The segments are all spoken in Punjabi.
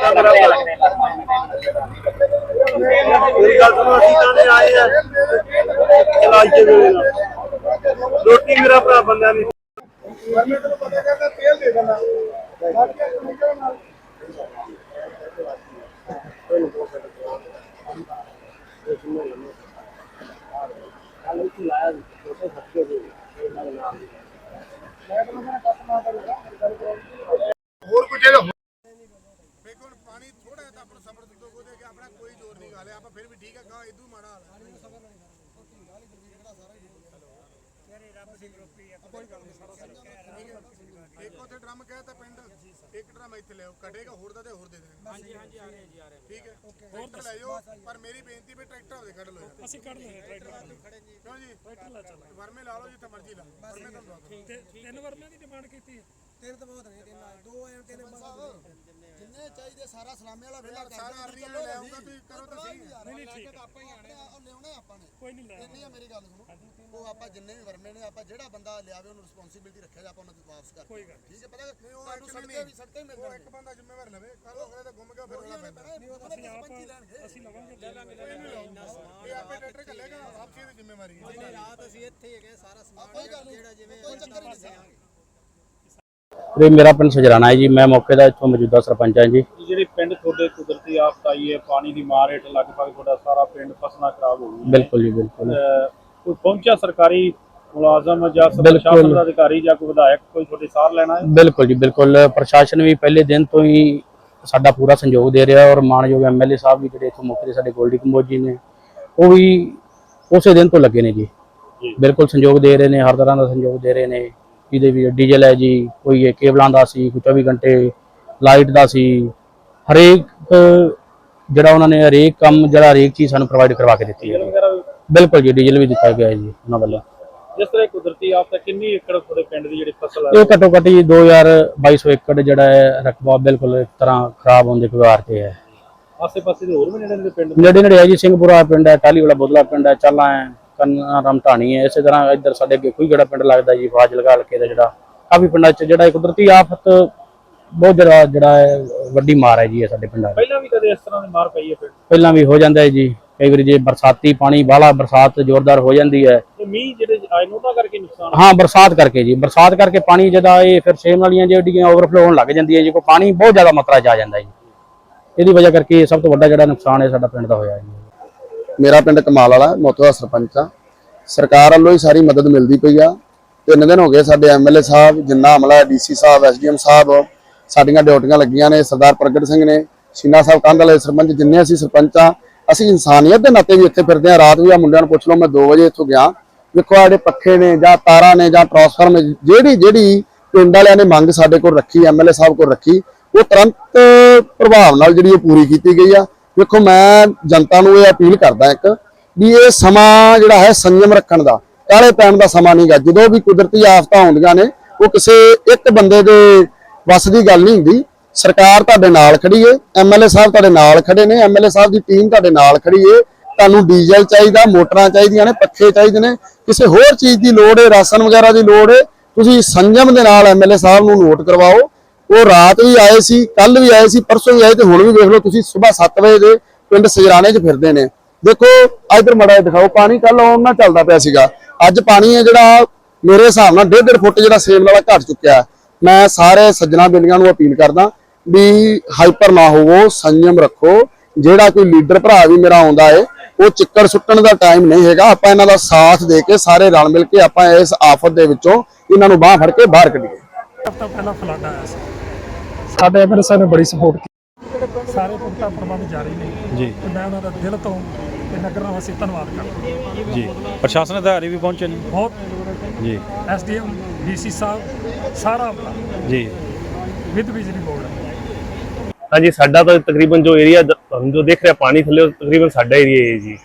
ਕੀਤਾ ਮੇਰਾ ਮੇਰੀ ਗੱਲ ਸੁਣੋ, ਅਸੀਂ ਤਾਂ ਨੇ ਆਏ ਆ। ਚਲਾਈ ਕੇ ਵੇਲੇ। ਨਾਲ ਰੋਟੀ ਮੇਰਾ ਭਰਾ ਬੰਦਾ ਨਹੀਂ। ਹੋਰ ਕੁਝ ਇਹਦਾ ਵੇਖੋ ਹੁਣ ਪਾਣੀ ਥੋੜਾ ਜਿਹਾ ਤਾਂ ਆਪਣਾ ਸਬਰ ਦਿੱਤੋ ਕੋ ਦੇ ਕੇ ਆਪਣਾ ਕੋਈ ਆਪਾਂ ਫਿਰ ਵੀ ਠੀਕ ਹੈ ਗਾ ਇਦੂ ਮਾੜਾ ਹਾਲ ਹੈ ਸਬਰ ਨਹੀਂ ਇੱਕ ਉਥੇ ਡਰਮ ਕਹਿ ਤਾਂ ਪਿੰਡ ਇੱਕ ਡਰਮ ਇੱਥੇ ਲਿਆਓ। ਕਟੇਗਾ ਹੋਰ ਦਾ ਤੇ ਹੋਰ ਦੇ ਦੇਣਾ। ਹਾਂਜੀ ਹਾਂਜੀ ਆ ਰਹੇ ਜੀ ਆ ਰਹੇ। ਠੀਕ ਹੈ। ਟਰੈਕਟਰ ਲੈ ਜਾਓ ਪਰ ਮੇਰੀ ਬੇਨਤੀ ਵੀ ਟਰੈਕਟਰ ਆਪਦੇ ਕੱਢ ਲਓ। ਅਸੀਂ ਕੱਢ ਲੈਣੇ ਟਰੈਕਟਰ ਕਿਉਂ ਜੀ? ਟਰੈਕਟਰ ਲੈ ਚੱਲ ਵਰਮੇ ਲਾ ਲਓ ਜਿੱਥੇ ਮਰਜ਼ੀ ਲਾ। ਵਰਮੇ ਤੁਹਾਨੂੰ ਤਿੰਨ ਵਰਮਿਆਂ ਦੀ ਡਿਮਾਂਡ ਕੀਤੀ ਹੈ। ਤਿੰਨ ਤਾਂ ਬਹੁਤ ਨੇ ਤਿੰਨ ਦੋ ਚਾਹੀਦੇ ਸਾਰਾ ਸਲਾਮੇ ਵਾਲਾ ਵੇਲਾ ਸਾਰਾ ਅਰਨੀਆਂ ਲੈ ਆਉਂਗਾ ਤੁਸੀਂ ਕਰੋ ਤਾਂ ਸਹੀ ਨਹੀਂ ਨਹੀਂ ਠੀਕ ਆਪਾਂ ਹੀ ਆਣੇ ਉਹ ਲਿਆਉਣੇ ਆਪਾਂ ਨੇ। ਕੋਈ ਨਹੀਂ ਲੈ ਇੰਨੀ ਆ ਮੇਰੀ ਗੱਲ ਸੁਣੋ। ਉਹ ਆਪਾਂ ਜਿੰਨੇ ਵੀ ਵਰਮੇ ਨੇ ਆਪਾਂ ਜਿਹੜਾ ਬੰਦਾ ਲਿਆਵੇ ਉਹਨੂੰ ਰਿਸਪੌਂਸਿਬਿਲਟੀ ਰੱਖਿਆ ਜਾ ਆਪਾਂ ਉਹਨੂੰ ਵਾਪਸ ਕਰ ਕੋਈ ਗੱਲ ਠੀਕ ਹੈ ਪਤਾ ਉਹ ਤੁਹਾਨੂੰ ਸੜਕੇ ਵੀ ਸੜਕੇ ਮਿਲ ਉਹ ਇੱਕ ਬੰਦਾ ਜ਼ਿੰਮੇਵਾਰ ਲਵੇ ਕੱਲ ਅਗਲੇ ਤਾਂ ਗੁੰਮ ਗਿਆ ਫਿਰ ਅਗਲਾ ਪੈਂਦਾ ਅਸੀਂ ਆਪ ਅਸੀਂ ਲਵਾਂਗੇ ਲੈ ਲਾਂਗੇ ਇਹ ਆਪੇ ਟਰੈਕਟਰ ਕੱਲੇਗਾ ਆਪਸੀ ਦੀ ਜ਼ਿੰਮੇਵਾਰੀ ਹੈ। ਰਾਤ ਅਸੀਂ ਇੱਥੇ ਹੈਗੇ ਸਾਰਾ ਸਮਾਨ ਜਿਹੜਾ ਜਿਵੇਂ ਕੋਈ ਚੱਕਰ ਹੀ ਨਹੀਂ। ਇਹ ਮੇਰਾ ਪਿੰਡ ਸਜਰਾਣਾ ਹੈ ਜੀ ਮੈਂ ਮੌਕੇ ਦਾ ਇੱਥੋਂ ਮੌਜੂਦਾ ਸਰਪੰਚ ਹਾਂ ਜੀ। ਜਿਹੜੀ ਪਿੰਡ ਤੁਹਾਡੇ ਕੁਦਰਤੀ ਆਫਤ ਆਈ ਹੈ ਪਾਣੀ ਦੀ ਮਾਰ ਹੇਠ ਲਗਭਗ ਤੁਹਾਡਾ ਸਾਰਾ ਪਿੰਡ ਫਸਣਾ ਖਰਾਬ ਹੋ ਗਈ ਬਿਲਕੁਲ ਜੀ ਬਿਲਕੁਲ। ਕੋਈ ਪਹੁੰਚਿਆ ਸਰਕਾਰੀ ਮੁਲਾਜ਼ਮ ਜਾਂ। ਪ੍ਰਸ਼ਾਸਨ ਦਾ ਅਧਿਕਾਰੀ ਜਾਂ ਕੋਈ ਵਿਧਾਇਕ ਕੋਈ ਤੁਹਾਡੀ ਸਾਰ ਲੈਣਾ ਹੈ ਬਿਲਕੁਲ ਜੀ ਬਿਲਕੁਲ। ਪ੍ਰਸ਼ਾਸਨ ਵੀ ਪਹਿਲੇ ਦਿਨ ਤੋਂ ਹੀ ਸਾਡਾ ਪੂਰਾ ਸਹਿਯੋਗ ਦੇ ਰਿਹਾ ਔਰ ਮਾਨਯੋਗ ਐਮਐਲਏ ਸਾਹਿਬ ਵੀ ਜਿਹੜੇ ਇੱਥੋਂ ਮੌਕੇ ਤੇ ਸਾਡੇ ਗੋਲਡੀ ਕੰਬੋਜ ਜੀ ਨੇ ਉਹ ਵੀ ਉਸੇ ਦਿਨ ਤੋਂ ਲੱਗੇ ਨੇ ਜੀ। ਜੀ। ਬਿਲਕੁਲ ਸਹਿਯੋਗ ਦੇ ਰਹੇ ਨੇ ਹਰ ਤਰ੍ਹਾਂ ਦਾ ਸਹਿਯੋਗ ਦੇ ਰਹੇ ਨੇ। ਇਹਦੇ ਵੀ ਡੀਜ਼ਲ ਹੈ ਜੀ ਕੋਈ ਇਹ ਕੇਬਲਾਂ ਦਾ ਸੀ ਕੋਈ 24 ਘੰਟੇ ਲਾਈਟ ਦਾ ਸੀ ਹਰੇਕ ਜਿਹੜਾ ਉਹਨਾਂ ਨੇ ਹਰੇਕ ਕੰਮ ਜਿਹੜਾ ਹਰੇਕ ਚੀਜ਼ ਸਾਨੂੰ ਪ੍ਰੋਵਾਈਡ ਕਰਵਾ ਕੇ ਦਿੱਤੀ ਹੈ। ਬਿਲਕੁਲ ਜੀ ਡੀਜ਼ਲ ਵੀ ਦਿੱਤਾ ਗਿਆ ਹੈ ਜੀ ਉਹਨਾਂ ਵੱਲੋਂ। ਜਿਸ ਤਰ੍ਹਾਂ ਕੁਦਰਤੀ ਆਫਤ ਹੈ ਕਿੰਨੀ ਏਕੜ ਤੁਹਾਡੇ ਪਿੰਡ ਦੀ ਜਿਹੜੀ ਫਸਲ ਹੈ ਇਹ ਘੱਟੋ ਘੱਟ ਜੀ 2200 ਏਕੜ ਜਿਹੜਾ ਹੈ ਰਕਬਾ ਬਿਲਕੁਲ ਇੱਕ ਤਰ੍ਹਾਂ ਖਰਾਬ ਹੋਣ ਦੇ ਕਗਾਰ ਤੇ ਹੈ। ਆਸੇ ਪਾਸੇ ਦੇ ਹੋਰ ਵੀ ਨੇੜੇ ਦੇ ਪਿੰਡ ਨੇੜੇ ਨੇੜੇ ਹੈ ਜੀ ਸਿੰਘਪੁਰਾ ਪਿੰਡ ਹੈ ਟਾਲੀ ਵਾਲਾ ਬੋਦਲਾ ਪਿੰਡ ਹੈ ਚਾਲਾ ਹੈ। ਕੰਨਾ ਰਮ ਢਾਣੀ ਹੈ ਇਸੇ ਤਰ੍ਹਾਂ ਇੱਧਰ ਸਾਡੇ ਅੱਗੇ ਕੋਈ ਜਿਹੜਾ ਪਿੰਡ ਲੱਗਦਾ ਜੀ ਫਾਜ਼ਿਲਕਾ ਹਲਕੇ ਦਾ ਜਿਹੜਾ ਕਾਫੀ ਪਿੰਡਾਂ 'ਚ ਜਿਹੜਾ ਇਹ ਕੁਦਰਤੀ ਆਫਤ ਬਹੁਤ ਜਿਹੜਾ ਜਿਹੜਾ ਹੈ ਵੱਡੀ ਮਾਰ ਹੈ ਜੀ ਇਹ ਸਾਡੇ ਪਿੰਡਾਂ 'ਚ ਪਹਿਲਾਂ ਵੀ ਕਦੇ ਇਸ ਤਰ੍ਹਾਂ ਦੀ ਮਾਰ ਪਈ ਹੈ ਪਿੰਡ? ਪਹਿਲਾਂ ਵੀ ਹੋ ਜਾਂਦਾ ਹੈ ਜੀ ਕਈ ਵਾਰੀ ਜੇ ਬਰਸਾਤੀ ਪਾਣੀ ਬਾਹਲਾ ਬਰਸਾਤ ਜ਼ੋਰਦਾਰ ਹੋ ਜਾਂਦੀ ਹੈ। ਤੇ ਮੀਂਹ ਜਿਹੜੇ ਆਏ ਨੇ ਉਹਨਾਂ ਕਰਕੇ ਨੁਕਸਾਨ ਹਾਂ ਬਰਸਾਤ ਕਰਕੇ ਜੀ ਬਰਸਾਤ ਕਰਕੇ ਪਾਣੀ ਜਿਹਦਾ ਇਹ ਫਿਰ ਸੇਮ ਵਾਲੀਆਂ ਜਿਹੜੀਆਂ ਓਵਰਫਲੋ ਹੋਣ ਲੱਗ ਜਾਂਦੀਆਂ ਜੀ ਕੋਈ ਪਾਣੀ ਬਹੁਤ ਜ਼ਿਆਦਾ ਮਾਤਰਾ 'ਚ ਆ ਜਾਂਦਾ ਜੀ। ਇਹਦੀ ਵਜ੍ਹਾ ਕਰਕੇ ਸਭ ਤੋਂ ਵੱਡਾ ਜਿਹੜਾ ਨੁਕਸਾਨ ਹੈ ਸਾਡਾ ਪਿੰਡ ਦਾ ਹੋਇਆ ਜੀ। ਮੇਰਾ ਪਿੰਡ ਕਮਾਲ ਵਾਲਾ ਮੋਤੋ ਦਾ ਸਰਪੰਚ ਆ ਸਰਕਾਰ ਵੱਲੋਂ ਹੀ ਸਾਰੀ ਮਦਦ ਮਿਲਦੀ ਪਈ ਆ। ਤਿੰਨ ਦਿਨ ਹੋ ਗਏ ਸਾਡੇ ਐਮਐਲਏ ਸਾਹਿਬ, ਜਿੰਨਾ ਅਮਲਾ ਡੀਸੀ ਸਾਹਿਬ ਐਸਡੀਐਮ ਸਾਹਿਬ, ਸਾਡੀਆਂ ਡਿਊਟੀਆਂ ਲੱਗੀਆਂ ਨੇ, ਸਰਦਾਰ ਪ੍ਰਗਟ ਸਿੰਘ ਨੇ, ਸ਼ੀਨਾ ਸਾਹਿਬ ਕੰਧ ਵਾਲੇ ਸਰਪੰਚ, ਜਿੰਨੇ ਅਸੀਂ ਸਰਪੰਚ ਆ ਅਸੀਂ ਇਨਸਾਨੀਅਤ ਦੇ ਨਾਤੇ ਵੀ ਇੱਥੇ ਫਿਰਦੇ ਆ ਰਾਤ ਵੀ ਆ, ਮੁੰਡਿਆਂ ਨੂੰ ਪੁੱਛ ਲਓ, ਮੈਂ 2 ਵਜੇ ਇੱਥੋਂ ਗਿਆ। ਵੇਖੋ ਆਹ ਜਿਹੜੇ ਪੱਖੇ ਨੇ ਜਾਂ ਤਾਰਾਂ ਨੇ ਜਾਂ ਟਰਾਂਸਫਾਰਮ ਜਿਹੜੀ ਜਿਹੜੀ ਪਿੰਡ ਵਾਲਿਆਂ ਨੇ ਮੰਗ ਸਾਡੇ ਕੋਲ ਰੱਖੀ ਐਮਐਲਏ ਸਾਹਿਬ ਕੋਲ ਰੱਖੀ, ਉਹ ਤੁਰੰਤ ਪ੍ਰਭਾਵ ਨਾਲ ਜਿਹੜੀ ਉਹ ਪੂਰੀ ਕੀਤੀ ਗਈ ਆ। ਦੇਖੋ ਮੈਂ ਜਨਤਾ ਨੂੰ ਇਹ ਅਪੀਲ ਕਰਦਾ ਇੱਕ ਵੀ ਇਹ ਸਮਾਂ ਜਿਹੜਾ ਹੈ ਸੰਯਮ ਰੱਖਣ ਦਾ, ਕਾਲੇ ਪੈਣ ਦਾ ਸਮਾਂ ਨਹੀਂਗਾ ਜਦੋਂ ਵੀ ਕੁਦਰਤੀ ਆਫਤਾਂ ਆਉਂਦੀਆਂ ਨੇ, ਉਹ ਕਿਸੇ ਇੱਕ ਬੰਦੇ ਦੇ ਵੱਸ ਦੀ ਗੱਲ ਨਹੀਂ ਹੁੰਦੀ। ਸਰਕਾਰ ਤੁਹਾਡੇ ਨਾਲ ਖੜੀ ਏ ਐਮਐਲਏ ਸਾਹਿਬ ਤੁਹਾਡੇ ਨਾਲ ਖੜੇ ਨੇ ਐਮਐਲਏ ਸਾਹਿਬ ਦੀ ਟੀਮ ਤੁਹਾਡੇ ਨਾਲ ਖੜੀ ਏ। ਤੁਹਾਨੂੰ ਡੀਜ਼ਲ ਚਾਹੀਦਾ, ਮੋਟਰਾਂ ਚਾਹੀਦੀਆਂ ਨੇ, ਪੱਖੇ ਚਾਹੀਦੇ ਨੇ। ਕਿਸੇ ਹੋਰ ਚੀਜ਼ ਦੀ ਲੋੜ ਏ, ਰਾਸ਼ਨ ਵਗੈਰਾ ਦੀ ਲੋੜ ਏ। ਤੁਸੀਂ ਸੰਯਮ ਦੇ ਨਾਲ ਐਮਐਲਏ ਸਾਹਿਬ ਨੂੰ ਨੋਟ ਕਰਵਾਓ। ਉਹ ਰਾਤ ਵੀ ਆਏ ਸੀ ਕੱਲ ਵੀ ਆਏ ਸੀ, ਪਰਸੋਂ ਵੀ ਆਏ ਤੇ ਹੁਣ ਵੀ ਵੇਖ ਲਓ ਤੁਸੀਂ ਸਵੇਰ 7 ਵਜੇ ਦੇ ਪਿੰਡ ਸਜਰਾਣੇ 'ਚ ਫਿਰਦੇ ਨੇ। ਦੇਖੋ, ਇਧਰ ਮੜਾ ਦਿਖਾਓ, ਪਾਣੀ ਕੱਲ ਉਹਨਾਂ ਚੱਲਦਾ ਪਿਆ ਸੀਗਾ। ਅੱਜ ਪਾਣੀ ਹੈ ਜਿਹੜਾ ਮੇਰੇ ਹਿਸਾਬ ਨਾਲ 1.5 ਫੁੱਟ ਜਿਹੜਾ ਸੇਮ ਨਾਲਾ ਘਟ ਚੁੱਕਿਆ। ਮੈਂ ਸਾਰੇ ਸੱਜਣਾ ਬੇਲੀਆਂ ਨੂੰ ਅਪੀਲ ਕਰਦਾ ਵੀ ਹਾਈਪਰ ਨਾ ਹੋਵੋ, ਸੰਯਮ ਰੱਖੋ। ਜਿਹੜਾ ਕੋਈ ਲੀਡਰ ਭਰਾ ਵੀ ਮੇਰਾ ਆਉਂਦਾ ਏ, ਉਹ ਚਿੱਕੜ ਸੁੱਟਣ ਦਾ ਟਾਈਮ ਨਹੀਂ ਹੈਗਾ। ਆਪਾਂ ਇਹਨਾਂ ਦਾ ਸਾਥ ਦੇ ਕੇ ਸਾਰੇ ਰਲ ਮਿਲ ਕੇ ਆਪਾਂ ਇਸ ਆਫਤ ਦੇ ਵਿੱਚੋਂ ਇਹਨਾਂ ਨੂੰ ਬਾਹਰ ਫੜ ਕੇ ਬਾਹਰ ਕੱਢੀਏ। ਹਫ਼ਤਾ ਪਹਿਲਾਂ ਫਲੱਡ ਆਇਆ ਸੀ। ਸਾਡੇ ਐਮਐਲਏ ਸਾਹਿਬ ਨੇ ਬੜੀ ਸਪੋਰਟ ਕੀਤੀ। ਸਾਰੇ ਪੁਖਤਾ ਪ੍ਰਬੰਧ ਜਾਰੀ ਨੇ। ਜੀ। ਤੇ ਮੈਂ ਉਹਨਾਂ ਦਾ ਦਿਲ ਤੋਂ ਤੇ ਨਗਰ ਨਿਵਾਸੀ ਧੰਨਵਾਦ ਕਰਦਾ ਜੀ। ਪ੍ਰਸ਼ਾਸਨ ਅਧਿਕਾਰੀ ਵੀ ਪਹੁੰਚੇ ਨੇ। ਬਹੁਤ ਜੀ। ਐਸਡੀਐਮ ਡੀਸੀ ਸਾਹਿਬ ਸਾਰਾ ਆਪਣਾ। ਜੀ। ਵਿਦ ਬਿਜਲੀ ਬੋਰਡ। ਹਾਂਜੀ ਸਾਡਾ ਤਾਂ ਤਕਰੀਬਨ ਜੋ ਏਰੀਆ ਤੁਹਾਨੂੰ ਜੋ ਦੇਖ ਰਿਹਾ ਪਾਣੀ ਥੱਲੇ ਉਹ ਤਕਰੀਬਨ ਸਾਡਾ ਏਰੀਆ ਹੈ ਜੀ।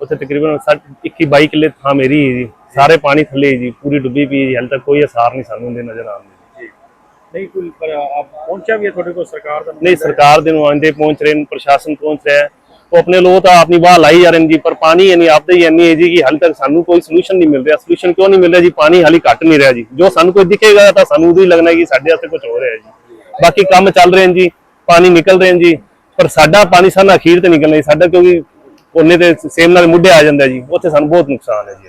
ਉੱਥੇ ਤਕਰੀਬਨ 21 22 ਕਿੱਲੇ ਥਾਂ ਮੇਰੀ ਹੈ ਜੀ। ਸਾਰੇ ਪਾਣੀ ਥੱਲੇ ਹੈ ਜੀ। ਪੂਰੀ ਡੁੱਬੀ ਪਈ ਹੈ ਜੀ। ਹਾਲੇ ਤੱਕ ਕੋਈ ਅਸਾਰ ਨਹੀਂ ਸਾਨੂੰ ਦੇ ਨਜ਼ਰ ਆਉਂਦੇ ਨਹੀਂ, ਕੋਈ, ਪਰ ਆਪ ਪਹੁੰਚਿਆ ਵੀ ਹੈ ਤੁਹਾਡੇ ਕੋਲ ਸਰਕਾਰ ਦਾ? ਨਹੀਂ, ਸਰਕਾਰ ਦੇ ਨੁਮਾਇੰਦੇ ਪਹੁੰਚ ਰਹੇ ਨੇ, ਪ੍ਰਸ਼ਾਸਨ ਪਹੁੰਚ ਰਿਹਾ ਹੈ। ਉਹ ਆਪਣੇ ਲੋਕ ਤਾਂ ਆਪਣੀ ਬਾਹ ਲਾਈ ਜਾ ਰਹੇ ਨੇ ਜੀ, ਪਰ ਪਾਣੀ ਇੰਨੀ ਆਪਦੇ ਹੀ ਇੰਨੀ ਹੈ ਜੀ ਕਿ ਹਾਲੇ ਤੱਕ ਸਾਨੂੰ ਕੋਈ ਸੋਲੂਸ਼ਨ ਨਹੀਂ ਮਿਲ ਰਿਹਾ। ਸੋਲੂਸ਼ਨ ਕਿਉਂ ਨਹੀਂ ਮਿਲ ਰਿਹਾ ਜੀ? ਪਾਣੀ ਹਾਲੇ ਘਟ ਨਹੀਂ ਰਿਹਾ ਜੀ। ਜੋ ਸਾਨੂੰ ਕੋਈ ਦਿਖੇਗਾ ਤਾਂ ਸਾਨੂੰ ਉਦੋਂ ਹੀ ਲੱਗਣਾ ਕਿ ਸਾਡੇ ਵਾਸਤੇ ਕੁਝ ਹੋ ਰਿਹਾ ਜੀ। ਬਾਕੀ ਕੰਮ ਚੱਲ ਰਹੇ ਨੇ ਜੀ, ਪਾਣੀ ਨਿਕਲ ਰਹੇ ਨੇ ਜੀ, ਪਰ ਸਾਡਾ ਪਾਣੀ ਸਾਨੂੰ ਅਖੀਰ ਤੇ ਨਿਕਲਣਾ ਜੀ। ਸਾਡਾ ਕਿਉਂਕਿ ਉਹਨੇ ਤੇ ਸੇਮ ਨਾਲ ਮੁੱਢੇ ਆ ਜਾਂਦਾ ਜੀ, ਉੱਥੇ ਸਾਨੂੰ ਬਹੁਤ ਨੁਕਸਾਨ ਹੈ ਜੀ।